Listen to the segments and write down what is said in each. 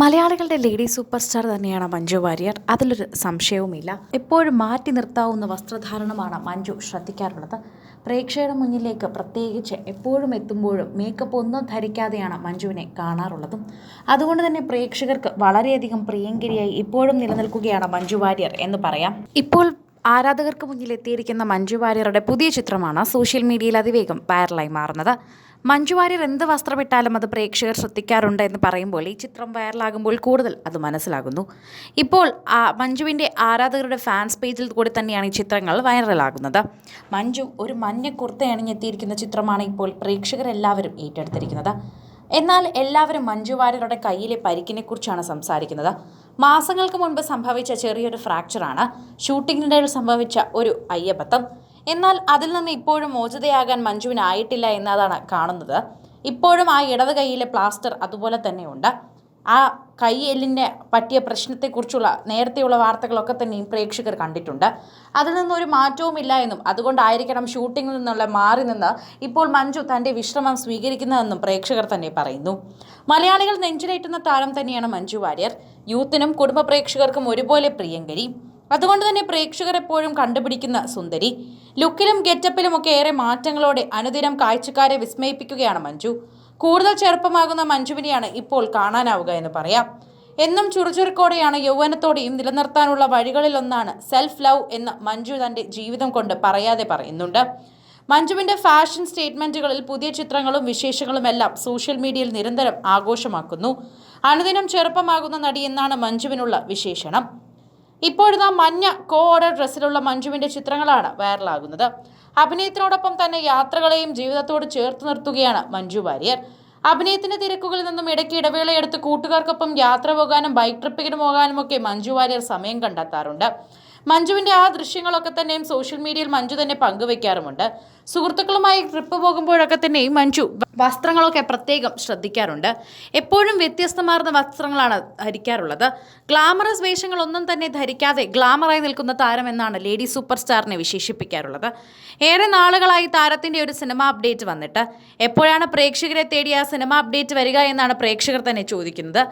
മലയാളികളുടെ lady super star തന്നെയാണ് മഞ്ജു വാര്യർ. അതിലൊരു സംശയവുമില്ല. എപ്പോഴും മാറ്റി നിർത്താവുന്ന വസ്ത്രധാരണമാണ് മഞ്ജു ശ്രദ്ധിക്കാറുള്ളത്. പ്രേക്ഷകരുടെ മുന്നിലേക്ക് പ്രത്യേകിച്ച് എപ്പോഴും എത്തുമ്പോഴും മേക്കപ്പ് ഒന്നും ധരിക്കാതെയാണ് മഞ്ജുവിനെ കാണാറുള്ളതും. അതുകൊണ്ട് തന്നെ പ്രേക്ഷകർക്ക് വളരെയധികം പ്രിയങ്കരിയായി ഇപ്പോഴും നിലനിൽക്കുകയാണ് മഞ്ജു വാര്യർ എന്ന് പറയാം. ഇപ്പോൾ ആരാധകർക്ക് മുന്നിൽ എത്തിയിരിക്കുന്ന മഞ്ജു വാര്യറുടെ പുതിയ ചിത്രമാണ് സോഷ്യൽ മീഡിയയിൽ അതിവേഗം വൈറലായി മാറുന്നത്. മഞ്ജു വാര്യർ എന്ത് വസ്ത്രമിട്ടാലും അത് പ്രേക്ഷകർ ശ്രദ്ധിക്കാറുണ്ട് എന്ന് പറയുമ്പോൾ ഈ ചിത്രം വൈറലാകുമ്പോൾ കൂടുതൽ അത് മനസ്സിലാകുന്നു. ഇപ്പോൾ മഞ്ജുവിന്റെ ആരാധകരുടെ ഫാൻസ് പേജിൽ കൂടി തന്നെയാണ് ഈ ചിത്രങ്ങൾ വൈറലാകുന്നത്. മഞ്ജു ഒരു മഞ്ഞ കുർത്ത അണിഞ്ഞെത്തിയിരിക്കുന്ന ചിത്രമാണ് ഇപ്പോൾ പ്രേക്ഷകരെല്ലാവരും ഏറ്റെടുത്തിരിക്കുന്നത്. എന്നാൽ എല്ലാവരും മഞ്ജു വാര്യരുടെ കയ്യിലെ പരിക്കിനെക്കുറിച്ചാണ് സംസാരിക്കുന്നത്. മാസങ്ങൾക്ക് മുൻപ് സംഭവിച്ച ചെറിയൊരു ഫ്രാക്ചറാണ്. ഷൂട്ടിങ്ങിനിടയിൽ സംഭവിച്ച ഒരു അയ്യബദ്ധം എന്നാൽ അതിൽ നിന്ന് ഇപ്പോഴും മോചിതയാകാൻ മഞ്ജുവിനായിട്ടില്ല എന്നതാണ് കാണുന്നത്. ഇപ്പോഴും ആ ഇടത് കൈയിലെ പ്ലാസ്റ്റർ അതുപോലെ തന്നെയുണ്ട്. ആ കൈ പറ്റിയ പ്രശ്നത്തെക്കുറിച്ചുള്ള നേരത്തെയുള്ള വാർത്തകളൊക്കെ തന്നെയും പ്രേക്ഷകർ കണ്ടിട്ടുണ്ട്. അതിൽ നിന്നൊരു മാറ്റവുമില്ല എന്നും അതുകൊണ്ടായിരിക്കണം ഷൂട്ടിങ്ങിൽ നിന്നുള്ള മാറി നിന്ന് ഇപ്പോൾ മഞ്ജു തന്റെ വിശ്രമം സ്വീകരിക്കുന്നതെന്നും പ്രേക്ഷകർ തന്നെ പറയുന്നു. മലയാളികൾ നെഞ്ചിലേറ്റുന്ന താരം തന്നെയാണ് മഞ്ജു വാര്യർ. യൂത്തിനും കുടുംബ പ്രേക്ഷകർക്കും ഒരുപോലെ പ്രിയങ്കരി. അതുകൊണ്ട് തന്നെ പ്രേക്ഷകർ എപ്പോഴും കണ്ടുപിടിക്കുന്ന സുന്ദരി. ലുക്കിലും ഗെറ്റപ്പിലും ഒക്കെ ഏറെ മാറ്റങ്ങളോടെ അനുദിനം കാഴ്ചക്കാരെ വിസ്മയിപ്പിക്കുകയാണ് മഞ്ജു. കൂടുതൽ ചെറുപ്പമാകുന്ന മഞ്ജുവിനെയാണ് ഇപ്പോൾ കാണാനാവുക എന്ന് പറയാം. എന്നും ചുറുചുറുക്കോടെയാണ് യൗവനത്തോടെയും നിലനിർത്താനുള്ള വഴികളിലൊന്നാണ് സെൽഫ് ലവ് എന്ന് മഞ്ജു തന്റെ ജീവിതം കൊണ്ട് പറയാതെ പറയുന്നുണ്ട്. മഞ്ജുവിന്റെ ഫാഷൻ സ്റ്റേറ്റ്മെന്റുകളിൽ പുതിയ ചിത്രങ്ങളും വിശേഷങ്ങളും എല്ലാം സോഷ്യൽ മീഡിയയിൽ നിരന്തരം ആഘോഷമാക്കുന്നു. അനുദിനം ചെറുപ്പമാകുന്ന നടി എന്നാണ് മഞ്ജുവിനുള്ള വിശേഷണം. ഇപ്പോഴിതാ മഞ്ഞ കോ ഓർഡർ ഡ്രസ്സിലുള്ള മഞ്ജുവിന്റെ ചിത്രങ്ങളാണ് വൈറലാകുന്നത്. അഭിനയത്തിനോടൊപ്പം തന്നെ യാത്രകളെയും ജീവിതത്തോട് ചേർത്ത് നിർത്തുകയാണ് മഞ്ജു വാര്യർ. അഭിനയത്തിന്റെ തിരക്കുകളിൽ നിന്നും ഇടയ്ക്ക് ഇടവേളയെടുത്ത് കൂട്ടുകാർക്കൊപ്പം യാത്ര പോകാനും ബൈക്ക് ട്രിപ്പിന് പോകാനും ഒക്കെ മഞ്ജു വാര്യർ സമയം കണ്ടെത്താറുണ്ട്. മഞ്ജുവിന്റെ ആ ദൃശ്യങ്ങളൊക്കെ തന്നെയും സോഷ്യൽ മീഡിയയിൽ മഞ്ജു തന്നെ പങ്കുവെക്കാറുമുണ്ട്. സുഹൃത്തുക്കളുമായി ട്രിപ്പ് പോകുമ്പോഴൊക്കെ തന്നെയും മഞ്ജു വസ്ത്രങ്ങളൊക്കെ പ്രത്യേകം ശ്രദ്ധിക്കാറുണ്ട്. എപ്പോഴും വ്യത്യസ്തമാർന്ന വസ്ത്രങ്ങളാണ് ധരിക്കാറുള്ളത്. ഗ്ലാമറസ് വേഷങ്ങളൊന്നും തന്നെ ധരിക്കാതെ ഗ്ലാമറായി നിൽക്കുന്ന താരം എന്നാണ് ലേഡി സൂപ്പർ സ്റ്റാറിനെ വിശേഷിപ്പിക്കാറുള്ളത്. ഏറെ നാളുകളായി താരത്തിന്റെ ഒരു സിനിമ അപ്ഡേറ്റ് വന്നിട്ട് എപ്പോഴാണ് പ്രേക്ഷകരെ തേടി ആ സിനിമ അപ്ഡേറ്റ് വരിക എന്നാണ് പ്രേക്ഷകർ തന്നെ ചോദിക്കുന്നത്.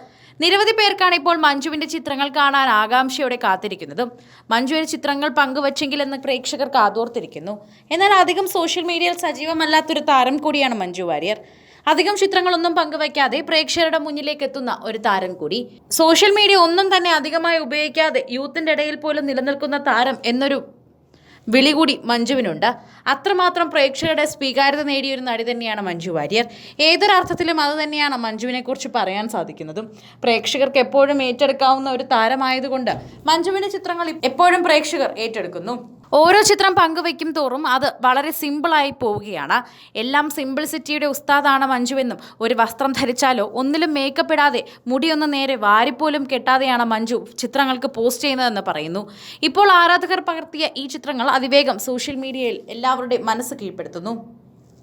നിരവധി പേർക്കാണ് ഇപ്പോൾ മഞ്ജുവിന്റെ ചിത്രങ്ങൾ കാണാൻ ആകാംക്ഷയോടെ കാത്തിരിക്കുന്നതും. മഞ്ജുവിന്റെ ചിത്രങ്ങൾ പങ്കുവച്ചെങ്കിൽ എന്ന് പ്രേക്ഷകർ കാതോർത്തിരിക്കുന്നു എന്നാൽ അധികം സോഷ്യൽ മീഡിയയിൽ സജീവമല്ലാത്തൊരു താരം കൂടിയാണ് മഞ്ജു വാര്യർ. അധികം ചിത്രങ്ങളൊന്നും പങ്കുവയ്ക്കാതെ പ്രേക്ഷകരുടെ മുന്നിലേക്ക് എത്തുന്ന ഒരു താരം കൂടി. സോഷ്യൽ മീഡിയ ഒന്നും തന്നെ അധികമായി ഉപയോഗിക്കാതെ യൂത്തിന്റെ ഇടയിൽ പോലും നിലനിൽക്കുന്ന താരം എന്നൊരു വിളി കൂടി മഞ്ജുവിനുണ്ട്. അത്രമാത്രം പ്രേക്ഷകരുടെ സ്വീകാര്യത നേടിയ ഒരു നടി തന്നെയാണ് മഞ്ജു വാര്യർ. ഏതൊരർത്ഥത്തിലും അത് തന്നെയാണ് മഞ്ജുവിനെ കുറിച്ച് പറയാൻ സാധിക്കുന്നതും. പ്രേക്ഷകർക്ക് എപ്പോഴും ഏറ്റെടുക്കാവുന്ന ഒരു താരമായതുകൊണ്ട് മഞ്ജുവിന്റെ ചിത്രങ്ങൾ എപ്പോഴും പ്രേക്ഷകർ ഏറ്റെടുക്കുന്നു. ഓരോ ചിത്രം പങ്കുവയ്ക്കും തോറും അത് വളരെ സിമ്പിളായി പോവുകയാണ്. എല്ലാം സിമ്പിൾസിറ്റിയുടെ ഉസ്താദാണ് മഞ്ജുവെന്നും ഒരു വസ്ത്രം ധരിച്ചാലോ ഒന്നിലും മേക്കപ്പ് ഇടാതെ മുടിയൊന്ന് നേരെ വാരിപ്പോലും കെട്ടാതെയാണ് മഞ്ജു ചിത്രങ്ങൾക്ക് പോസ്റ്റ് ചെയ്യുന്നതെന്ന് പറയുന്നു. ഇപ്പോൾ ആരാധകർ പകർത്തിയ ഈ ചിത്രങ്ങൾ അതിവേഗം സോഷ്യൽ മീഡിയയിൽ എല്ലാവരുടെയും മനസ്സ് കീഴ്പ്പെടുത്തുന്നു.